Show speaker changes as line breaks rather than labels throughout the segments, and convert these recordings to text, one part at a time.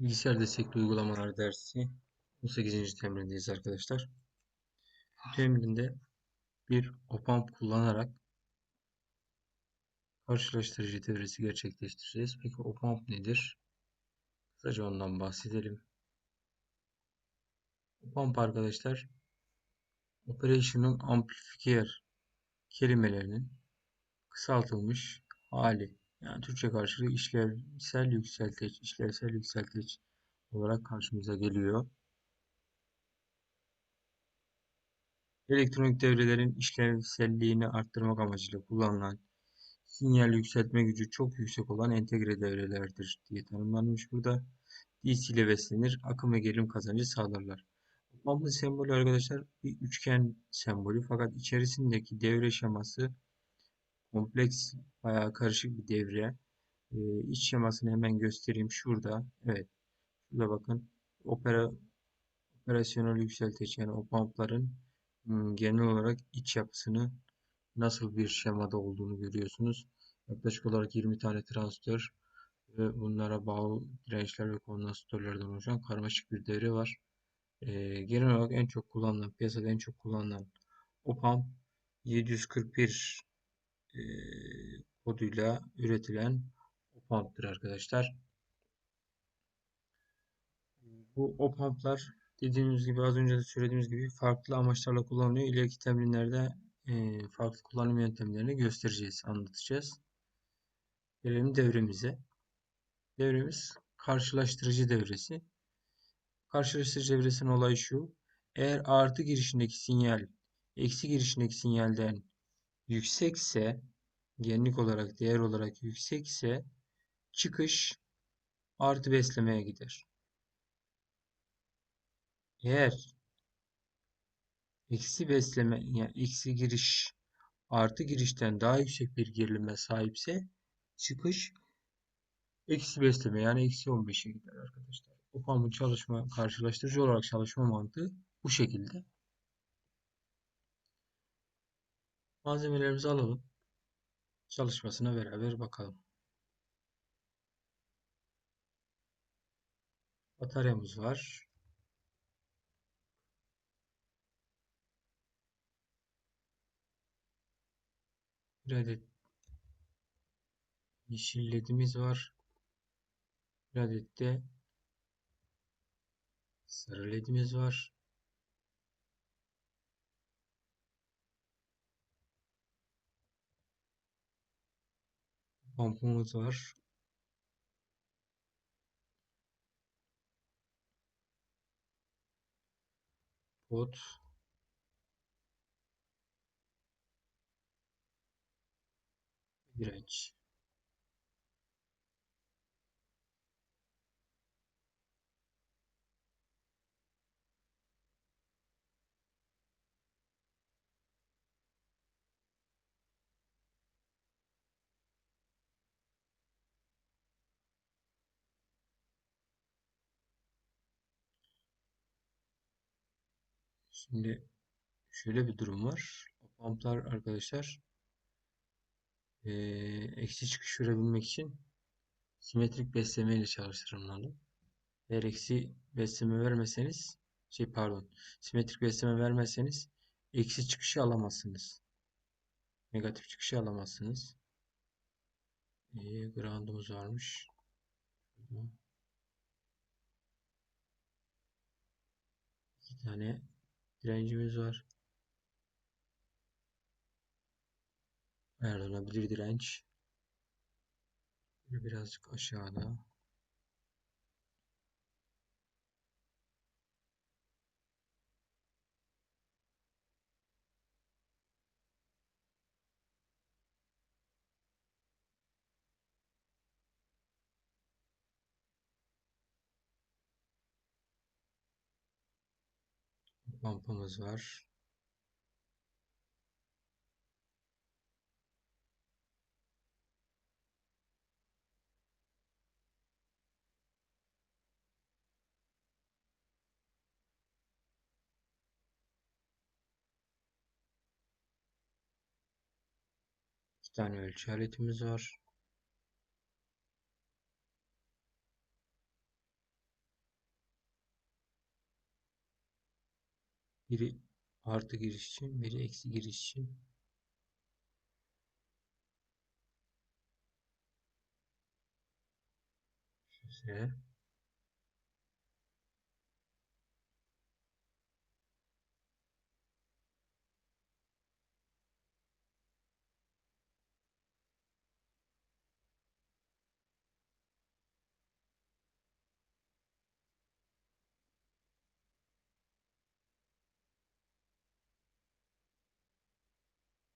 Bilgisayar destekli uygulamalar dersi 18. temrindeyiz arkadaşlar. Bu temrinde bir op-amp kullanarak karşılaştırıcı devresi gerçekleştireceğiz. Peki op-amp nedir? Kısaca ondan bahsedelim. Op-amp arkadaşlar Operational Amplifier kelimelerinin kısaltılmış hali. Yani Türkçe karşılığı işlevsel yükselteç, işlevsel yükselteç olarak karşımıza geliyor. Elektronik devrelerin işlevselliğini arttırmak amacıyla kullanılan sinyal yükseltme gücü çok yüksek olan entegre devrelerdir diye tanımlanmış burada. DC ile beslenir, akım ve gerilim kazancı sağlarlar. Bubble sembolü arkadaşlar bir üçgen sembolü fakat içerisindeki devre şeması kompleks, bayağı karışık bir devre. Ee, iç şemasını hemen göstereyim şurada. Evet, şurada bakın. Opera, operasyonel yükselteç yani o pumpların Hmm, genel olarak iç yapısını nasıl bir şemada olduğunu görüyorsunuz. Yaklaşık olarak 20 tane transistör ve bunlara bağlı dirençler ve kondansatörlerden oluşan karmaşık bir devre var. Ee, genel olarak en çok kullanılan, piyasada en çok kullanılan OPAMP 741 e, koduyla üretilen OPAMP'tır arkadaşlar. Bu OPAMP'lar dediğimiz gibi az önce de söylediğimiz gibi farklı amaçlarla kullanılıyor. İleriki temrinlerde e, farklı kullanım yöntemlerini göstereceğiz, anlatacağız. Gelelim devremize. Devremiz karşılaştırıcı devresi. Karşılaştırıcı devresinin olayı şu. Eğer artı girişindeki sinyal eksi girişindeki sinyalden yüksekse genlik olarak değer olarak yüksekse çıkış artı beslemeye gider. Eğer eksi besleme yani eksi giriş artı girişten daha yüksek bir gerilime sahipse çıkış eksi besleme yani eksi 15'e gider arkadaşlar. Opam'ın çalışma karşılaştırıcı olarak çalışma mantığı bu şekilde. Malzemelerimizi alalım. Çalışmasına beraber bakalım. Bataryamız var. Bir adet yeşil ledimiz var. Bir adet de sarı ledimiz var. Pompumuz var. Pot direnç. Şimdi şöyle bir durum var. Pumplar arkadaşlar e, eksi çıkış verebilmek için simetrik besleme ile çalıştırılmalı. Eğer eksi besleme vermeseniz şey pardon simetrik besleme vermezseniz eksi çıkışı alamazsınız. Negatif çıkışı alamazsınız. E, ground'umuz varmış. İki tane direncimiz var. Ayarlanabilir direnç. Birazcık aşağıda. Lampamız var. İki tane ölçü aletimiz var. Biri artı giriş için, biri eksi giriş için. Şöyle.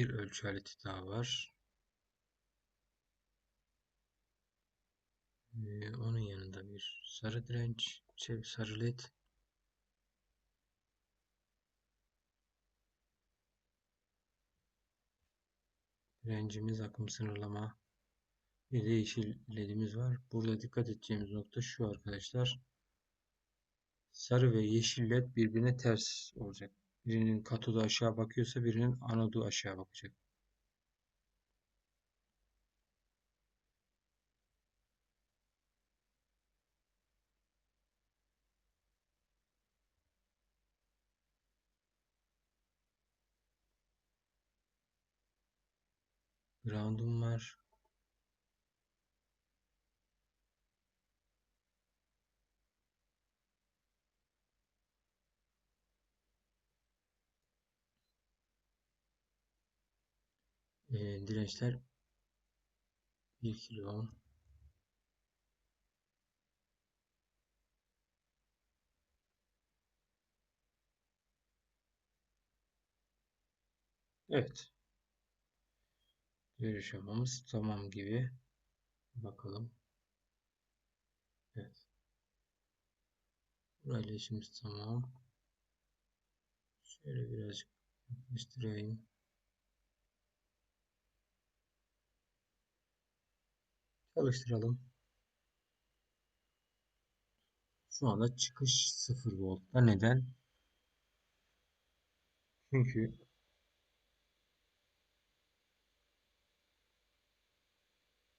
Bir ölçü aleti daha var. Ee, onun yanında bir sarı direnç, şey, sarı led. Direncimiz akım sınırlama. Bir de yeşil ledimiz var. Burada dikkat edeceğimiz nokta şu arkadaşlar. Sarı ve yeşil led birbirine ters olacak. Birinin katodu aşağı bakıyorsa birinin anodu aşağı bakacak. Ground'um var. Ee, dirençler 1 kilo. Evet. Görüş yapmamız tamam gibi. Bakalım. Evet. Burayla işimiz tamam. Şöyle birazcık yaklaştırayım. Çalıştıralım. Şu anda çıkış 0 voltta. Neden? Çünkü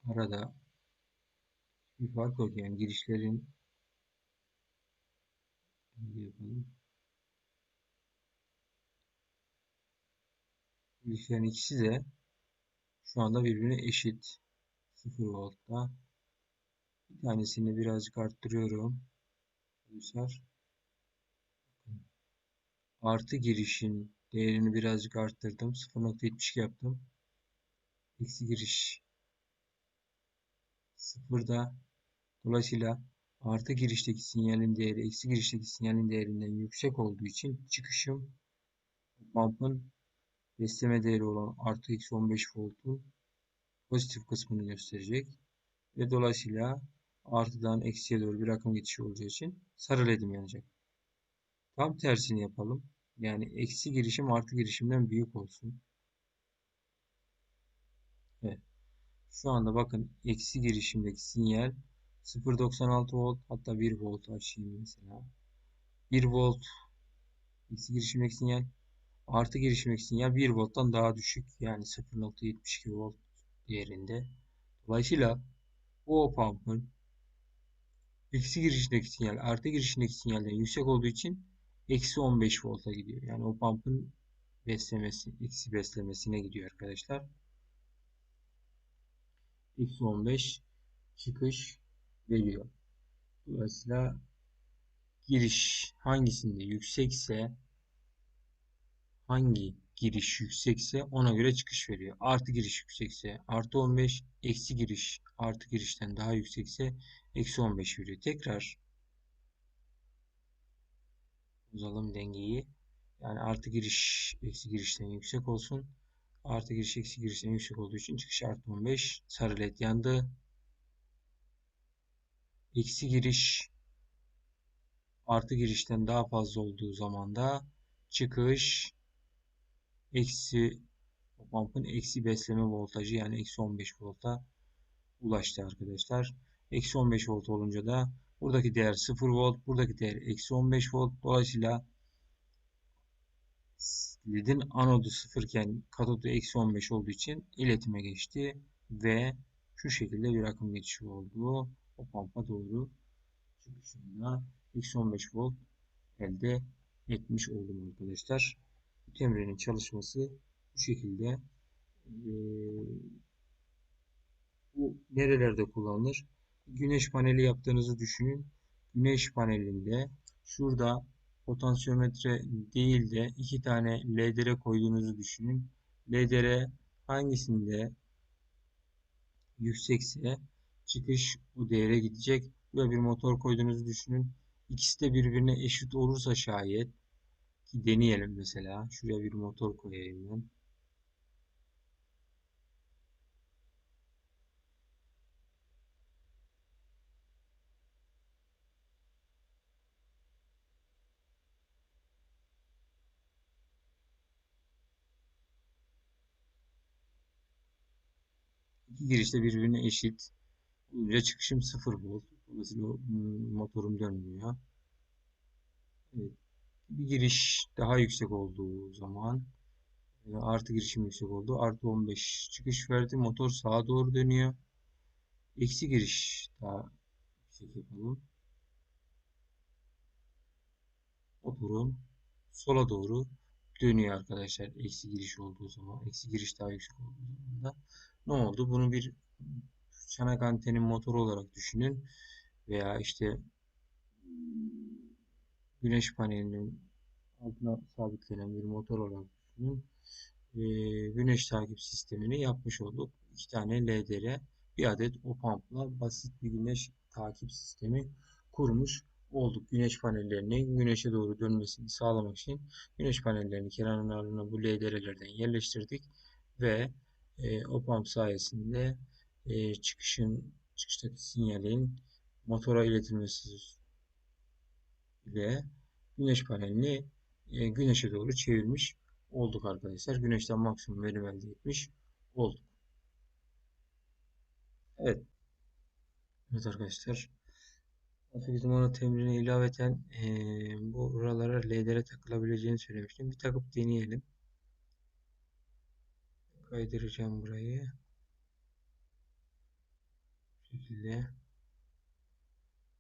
arada bir fark yok. Yani girişlerin yapalım. Girişlerin ikisi de şu anda birbirine eşit. 0 voltta. Bir tanesini birazcık arttırıyorum. Arkadaşlar. Artı girişin değerini birazcık arttırdım. 0.72 yaptım. Eksi giriş sıfırda. Dolayısıyla artı girişteki sinyalin değeri eksi girişteki sinyalin değerinden yüksek olduğu için çıkışım pump'ın besleme değeri olan artı eksi 15 voltun pozitif kısmını gösterecek. Ve dolayısıyla artıdan eksiye doğru bir akım geçişi olacağı için sarı ledim yanacak. Tam tersini yapalım. Yani eksi girişim artı girişimden büyük olsun. Evet. Şu anda bakın eksi girişimdeki sinyal 0.96 volt hatta 1 volt açayım mesela. 1 volt eksi girişimdeki sinyal artı girişimdeki sinyal 1 volttan daha düşük. Yani 0.72 volt değerinde. Dolayısıyla bu op-amp'ın eksi girişindeki sinyal artı girişindeki sinyalden yüksek olduğu için eksi 15 volta gidiyor. Yani op-amp'ın beslemesi, eksi beslemesine gidiyor arkadaşlar. Eksi 15 çıkış veriyor. Dolayısıyla giriş hangisinde yüksekse hangi giriş yüksekse ona göre çıkış veriyor. Artı giriş yüksekse artı 15, eksi giriş artı girişten daha yüksekse eksi 15 veriyor. Tekrar uzalım dengeyi. Yani artı giriş eksi girişten yüksek olsun. Artı giriş eksi girişten yüksek olduğu için çıkış artı 15. Sarı led yandı. Eksi giriş artı girişten daha fazla olduğu zaman da çıkış eksi pump'ın eksi besleme voltajı yani eksi 15 volta ulaştı arkadaşlar. Eksi 15 volt olunca da buradaki değer 0 volt, buradaki değer eksi 15 volt. Dolayısıyla ledin anodu 0 iken katodu eksi 15 olduğu için iletime geçti ve şu şekilde bir akım geçişi oldu. O pampa doğru çıkışında eksi 15 volt elde etmiş oldum arkadaşlar. Bu temrinin çalışması bu şekilde. Ee, bu nerelerde kullanılır? Güneş paneli yaptığınızı düşünün. Güneş panelinde şurada potansiyometre değil de iki tane LDR koyduğunuzu düşünün. LDR hangisinde yüksekse çıkış bu değere gidecek. Buraya bir motor koyduğunuzu düşünün. İkisi de birbirine eşit olursa şayet deneyelim mesela. Şuraya bir motor koyayım ben. İki giriş de birbirine eşit. Olunca çıkışım 0 volt. Dolayısıyla motorum dönmüyor. Evet. Bir giriş daha yüksek olduğu zaman artı girişim yüksek oldu. Artı 15 çıkış verdi. Motor sağa doğru dönüyor. Eksi giriş daha yüksek yapalım. Motorun sola doğru dönüyor arkadaşlar. Eksi giriş olduğu zaman. Eksi giriş daha yüksek olduğu zaman da ne oldu? Bunu bir çanak antenin motoru olarak düşünün. Veya işte güneş panelinin altına sabitlenen bir motor olarak düşünün. E, güneş takip sistemini yapmış olduk. İki tane LDR, bir adet OPAMP'la basit bir güneş takip sistemi kurmuş olduk. Güneş panellerinin güneşe doğru dönmesini sağlamak için güneş panellerini kenarlarına bu LDR'lerden yerleştirdik ve e, OPAMP sayesinde e, çıkışın çıkıştaki sinyalin motora iletilmesi ile güneş panelini e, güneşe doğru çevirmiş olduk arkadaşlar. Güneşten maksimum verim elde etmiş olduk. Evet. Evet arkadaşlar. 8 numara temrine ilaveten e, bu buralara LDR takılabileceğini söylemiştim. Bir takıp deneyelim. Kaydıracağım burayı. Bu şekilde.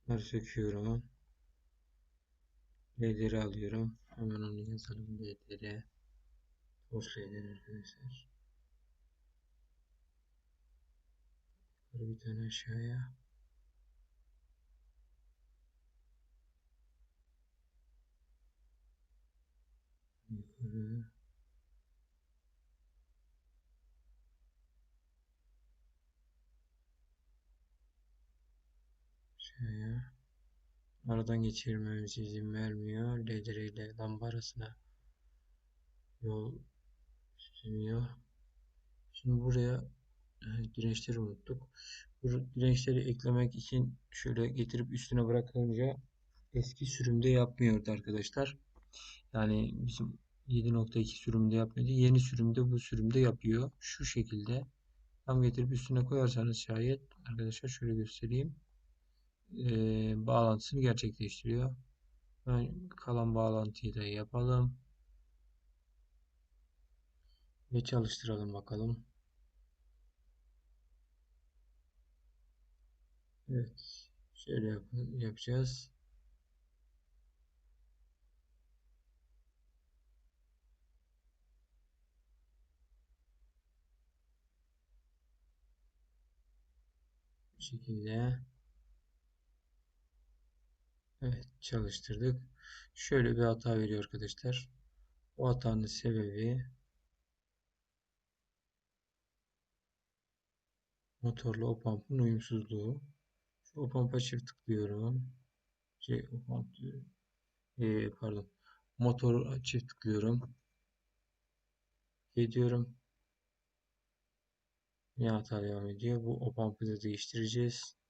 Bunları söküyorum. LDR alıyorum. Hemen onu yazalım. Post LDR arkadaşlar. Yukarı bir tane aşağıya. Yukarı. Aşağıya. Aradan geçirmemize izin vermiyor. LDR ile lamba arasına yol istemiyor. Şimdi buraya dirençleri unuttuk. Bu dirençleri eklemek için şöyle getirip üstüne bırakınca eski sürümde yapmıyordu arkadaşlar. Yani bizim 7.2 sürümde yapmıyordu. Yeni sürümde bu sürümde yapıyor. Şu şekilde tam getirip üstüne koyarsanız şayet arkadaşlar şöyle göstereyim. Ee, bağlantısını gerçekleştiriyor. Ben kalan bağlantıyı da yapalım. Ve çalıştıralım bakalım. Evet. Şöyle yap yapacağız. Şekilde. Evet çalıştırdık. Şöyle bir hata veriyor arkadaşlar. O hatanın sebebi motorla o pump'ın uyumsuzluğu. Şu o pump'a çift tıklıyorum. Şey o pump ee, pardon. Motor çift tıklıyorum. Gidiyorum. Yine hata devam ediyor. Bu o pump'ı da değiştireceğiz.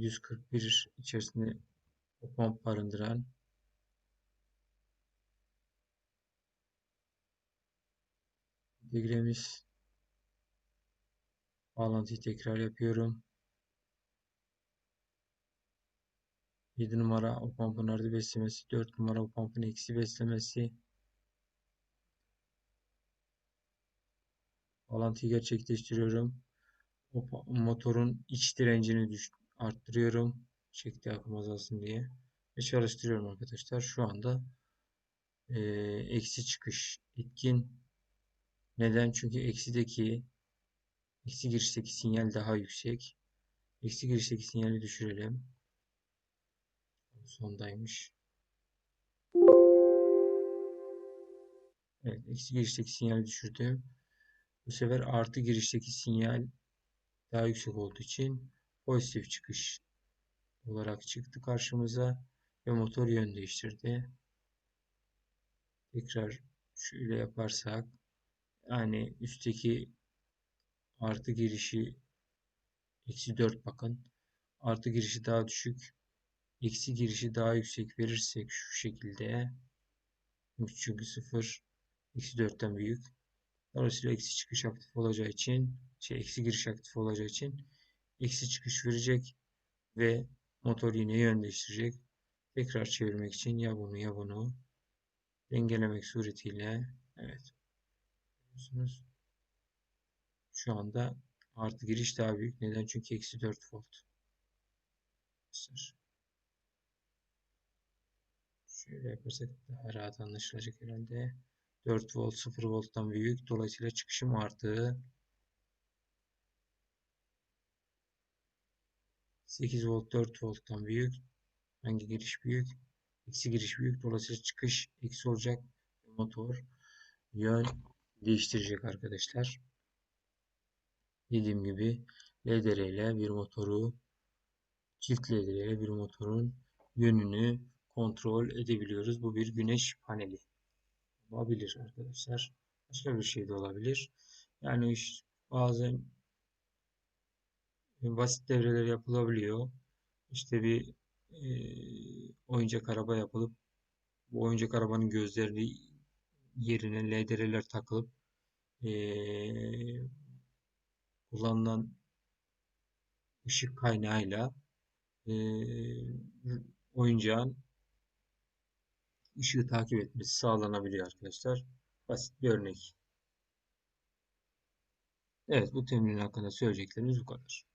141 içerisinde o pump barındıran entegremiz Bağlantıyı tekrar yapıyorum. 7 numara o pumpın artı beslemesi, 4 numara o eksi beslemesi. Bağlantıyı gerçekleştiriyorum. O motorun iç direncini düş arttırıyorum. Çekti akım azalsın diye. Ve çalıştırıyorum arkadaşlar. Şu anda eee, eksi çıkış etkin. Neden? Çünkü eksideki eksi girişteki sinyal daha yüksek. Eksi girişteki sinyali düşürelim. Sondaymış. Evet, eksi girişteki sinyali düşürdüm. Bu sefer artı girişteki sinyal daha yüksek olduğu için pozitif çıkış olarak çıktı karşımıza ve motor yön değiştirdi. Tekrar şöyle yaparsak yani üstteki artı girişi eksi 4 bakın. Artı girişi daha düşük. Eksi girişi daha yüksek verirsek şu şekilde çünkü 0 eksi 4'ten büyük. Dolayısıyla eksi çıkış aktif olacağı için şey eksi giriş aktif olacağı için eksi çıkış verecek ve motor yine yön değiştirecek. Tekrar çevirmek için ya bunu ya bunu dengelemek suretiyle evet görüyorsunuz. Şu anda artı giriş daha büyük. Neden? Çünkü eksi 4 volt. Şöyle yaparsak daha rahat anlaşılacak herhalde. 4 volt 0 volttan büyük. Dolayısıyla çıkışım artı. 8 volt 4 volttan büyük. Hangi giriş büyük? Eksi giriş büyük. Dolayısıyla çıkış eksi olacak. Motor yön değiştirecek arkadaşlar. Dediğim gibi LDR ile bir motoru çift LDR ile bir motorun yönünü kontrol edebiliyoruz. Bu bir güneş paneli olabilir arkadaşlar. Başka bir şey de olabilir. Yani işte bazen basit devreler yapılabiliyor. İşte bir e, oyuncak araba yapılıp bu oyuncak arabanın gözlerini yerine LED'ler takılıp e, kullanılan ışık kaynağıyla e, oyuncağın ışığı takip etmesi sağlanabiliyor arkadaşlar. Basit bir örnek. Evet bu temin hakkında söyleyeceklerimiz bu kadar.